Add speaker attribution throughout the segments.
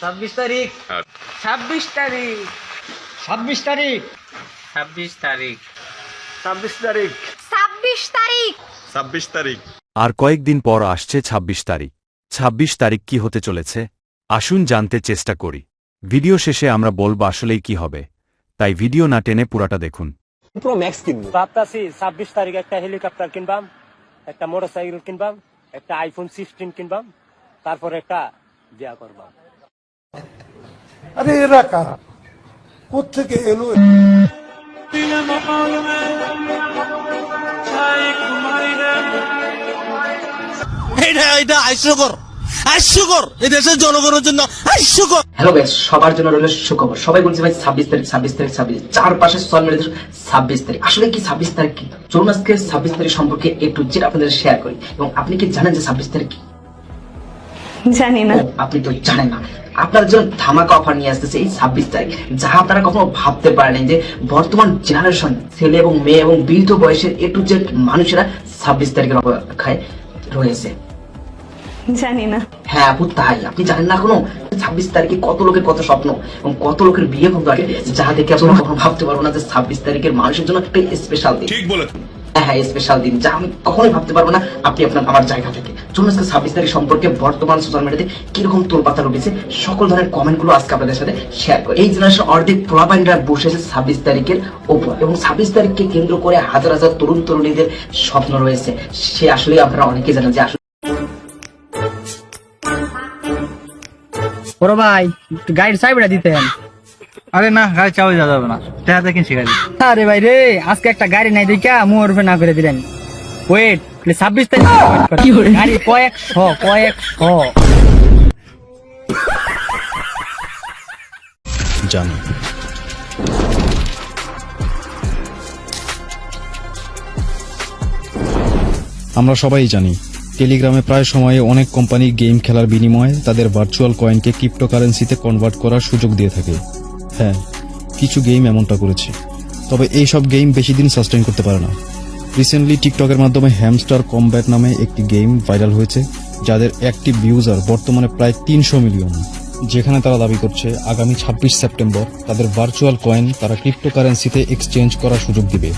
Speaker 1: ছাব্বিশ তারিখ। ছাব্বিশ তারিখ।
Speaker 2: ছাব্বিশ তারিখ।
Speaker 1: ছাব্বিশ তারিখ।
Speaker 2: ছাব্বিশ তারিখ।
Speaker 3: ছাব্বিশ তারিখ।
Speaker 4: ছাব্বিশ তারিখ।
Speaker 5: আর কয়েকদিন পর আসছে ২৬ তারিখ। ২৬ তারিখ কি হতে চলেছে? আসুন জানতে চেষ্টা করি। ভিডিও শেষে আমরা বলব আসলেই কি হবে। তাই ভিডিও না টেনে পুরাটা দেখুন।
Speaker 2: প্রো ম্যাক্স কিনবো।
Speaker 6: ভাবতাছি ছাব্বিশ তারিখ একটা হেলিকপ্টার কিনবাম একটা মোটর সাইকেল কিনবাম একটা আইফোন সিক্সটিন কিনবাম তারপর একটা বিয়া করবাম।
Speaker 7: আরে এরা কারা? কোথেকে এলো
Speaker 8: এটা এটা হাস্যকর হাস্যকর এই দেশের জনগণের জন্য হাস্যকর
Speaker 9: হ্যালো গাইস সবার জন্য রইল সুখবর। সবাই বলছে ভাই ছাব্বিশ তারিখ ছাব্বিশ তারিখ ছাব্বিশ। তারিখ। আসলে কি ছাব্বিশ তারিখ কি? চলুন আজকে ছাব্বিশ তারিখ সম্পর্কে একটু যেটা আপনাদের শেয়ার করি। এবং আপনি কি জানেন যে ছাব্বিশ তারিখ কি?
Speaker 3: জানি না।
Speaker 9: আপনি তো জানেন না। আপনার জন্য ধামাকা অফার নিয়ে আসতেছে এই ছাব্বিশ তারিখ যা আপনারা কখনো ভাবতে পারেন যে বর্তমান জেনারেশন ছেলে এবং মেয়ে এবং বৃদ্ধ বয়সের এ টু জেড মানুষেরা ছাব্বিশ তারিখের অপেক্ষায় রয়েছে।
Speaker 3: জানি না।
Speaker 9: হ্যাঁ আপু তাই। আপনি জানেন না কোনো ছাব্বিশ তারিখে কত লোকের কত স্বপ্ন এবং কত লোকের বিয়ে বন্ধু আছে যা দেখে আপনি কখনো ভাবতে পারব না যে ছাব্বিশ তারিখের মানুষের জন্য একটা স্পেশাল দিন
Speaker 4: ঠিক বলেছেন।
Speaker 9: হ্যাঁ স্পেশাল দিন, যা আমি কখনোই ভাবতে পারব না আপনি আপনার আমার জায়গা থেকে। চলুন আজকে ছাব্বিশ তারিখ সম্পর্কে বর্তমান সোশ্যাল মিডিয়াতে কীরকম তোলপাতা উঠেছে, সকল ধরনের কমেন্টগুলো আজকে আপনাদের সাথে শেয়ার করি এই জেনারেশন অর্ধেক প্রলাবাইনরা বসেছে ছাব্বিশ তারিখের ওপর এবং ছাব্বিশ তারিখকে কেন্দ্র করে হাজার হাজার তরুণ তরুণীদের স্বপ্ন রয়েছে। সে আসলে আপনারা অনেকেই জানেন যে আসলে
Speaker 1: বড় ভাই গাড়ির চাবিটা দিতেন।
Speaker 2: আরে না গাড়ি চাওয়া যাওয়া যাবে না। দেখা দেখেন সে গাড়ি
Speaker 1: আরে ভাই রে আজকে একটা গাড়ি নাই দেখা মোর উপরে না করে দিলেন। ওয়েট ছাব্বিশ তারিখ গাড়ি কয়েকশ কয়েকশ
Speaker 8: জানি। আমরা সবাই জানি টেলিগ্রামে প্রায় সময়ে অনেক কোম্পানি গেম খেলার বিনিময়ে তাদের ভার্চুয়াল কয়েনকে ক্রিপ্টোকারেন্সিতে কনভার্ট করার সুযোগ দিয়ে থাকে। হ্যাঁ কিছু গেম এমনটা করেছে। তবে এই সব গেম বেশি দিন সাস্টেইন করতে পারে না। রিসেন্টলি টিকটকের মাধ্যমে হ্যামস্টার কমব্যাট নামে একটি গেম ভাইরাল হয়েছে, যাদের অ্যাক্টিভ ইউজার বর্তমানে প্রায় তিনশো মিলিয়ন যেখানে তারা দাবি করছে, আগামী ছাব্বিশ সেপ্টেম্বর তাদের ভার্চুয়াল কয়েন তারা ক্রিপ্টোকারেন্সিতে এক্সচেঞ্জ করার সুযোগ দিবে।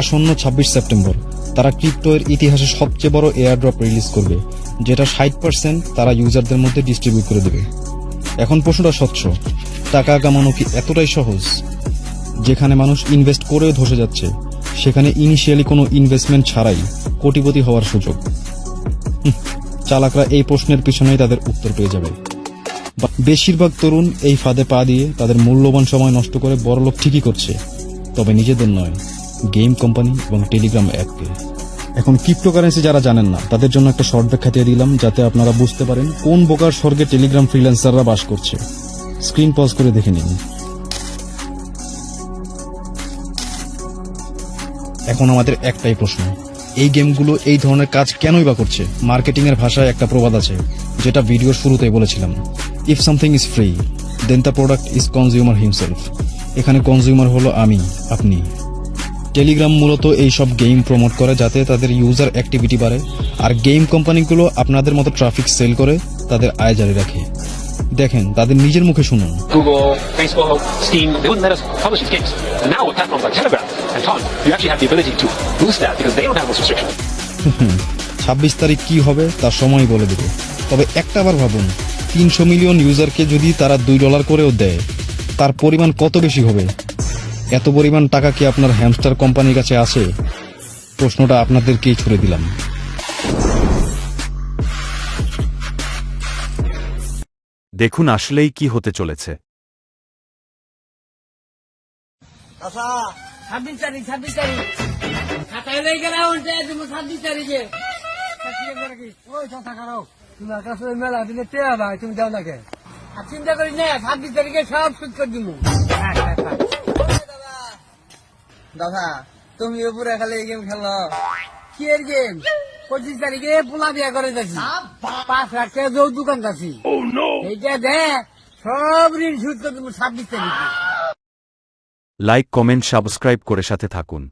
Speaker 8: আসন্ন ছাব্বিশ সেপ্টেম্বর তারা ক্রিপ্টো এর ইতিহাসে সবচেয়ে বড় এয়ারড্রপ রিলিজ করবে, যেটা ষাট পার্সেন্ট তারা ইউজারদের মধ্যে ডিস্ট্রিবিউট করে দেবে। এখন প্রশ্নটা স্বচ্ছ। টাকা কামানো কি এতটাই সহজ? যেখানে মানুষ ইনভেস্ট করেও ধসে যাচ্ছে, সেখানে ইনিশিয়ালি কোনো ইনভেস্টমেন্ট ছাড়াই কোটিপতি হওয়ার সুযোগ। চালাকরা এই প্রশ্নের পিছনেই তাদের উত্তর পেয়ে যাবে। বেশিরভাগ তরুণ এই ফাঁদে পা দিয়ে তাদের মূল্যবান সময় নষ্ট করে বড়লোক ঠিকই করছে, তবে নিজেদের নয় গেম কোম্পানি এবং টেলিগ্রাম অ্যাপকে এখন ক্রিপ্টোকারেন্সি যারা জানেন না, তাদের জন্য একটা শর্ট ব্যাখ্যা দিয়ে দিলাম, যাতে আপনারা বুঝতে পারেন কোন বোকার স্বর্গে টেলিগ্রাম ফ্রিল্যান্সাররা বাস করছে। স্ক্রিন পজ করে দেখে নিন। এখন আমাদের একটাই প্রশ্ন। এই গেমগুলো এই ধরনের কাজ কেনই বা করছে? মার্কেটিং এর ভাষায় একটা প্রবাদ আছে, যেটা ভিডিওর শুরুতে বলেছিলাম। If something is free then the product is consumer himself এখানে কনজিউমার হলো আমি, আপনি। টেলিগ্রাম মূলত এই সব গেম প্রমোট করে যাতে তাদের ইউজার অ্যাক্টিভিটি বাড়ে, আর গেম কোম্পানিগুলো আপনাদের মতো ট্রাফিক সেল করে, তাদের আয় জারি রাখে। দেখেন তাদের নিজের মুখে শুনুন। ছাব্বিশ তারিখ কি হবে তার সময় বলে দেবে। তবে একটা বার ভাবুন তিনশো মিলিয়ন ইউজারকে যদি তারা দুই ডলার করেও দেয় তার পরিমাণ কত বেশি হবে? এত পরিমাণ টাকা কি আপনার হ্যামস্টার কোম্পানির কাছে আছে? প্রশ্নটা আপনাদেরকেই ছুড়ে দিলাম।
Speaker 5: দেখুন আসলেই কি হতে চলেছে।
Speaker 1: আর চিন্তা ছাব্বিশ তারিখে সব
Speaker 2: দাদা, তুমি উপরে খালি এই গেম খেলো।
Speaker 1: কি এর গেম পঁচিশ তারিখে পোলা বিয়া করে যাচ্ছি পাঁচ লাখ টাকা যৌ দোকান যাচ্ছি এইটা দে সব ঋণ সুদ তো তুমি ছাব্বিশ তারিখে।
Speaker 5: লাইক কমেন্ট সাবস্ক্রাইব করে সাথে থাকুন।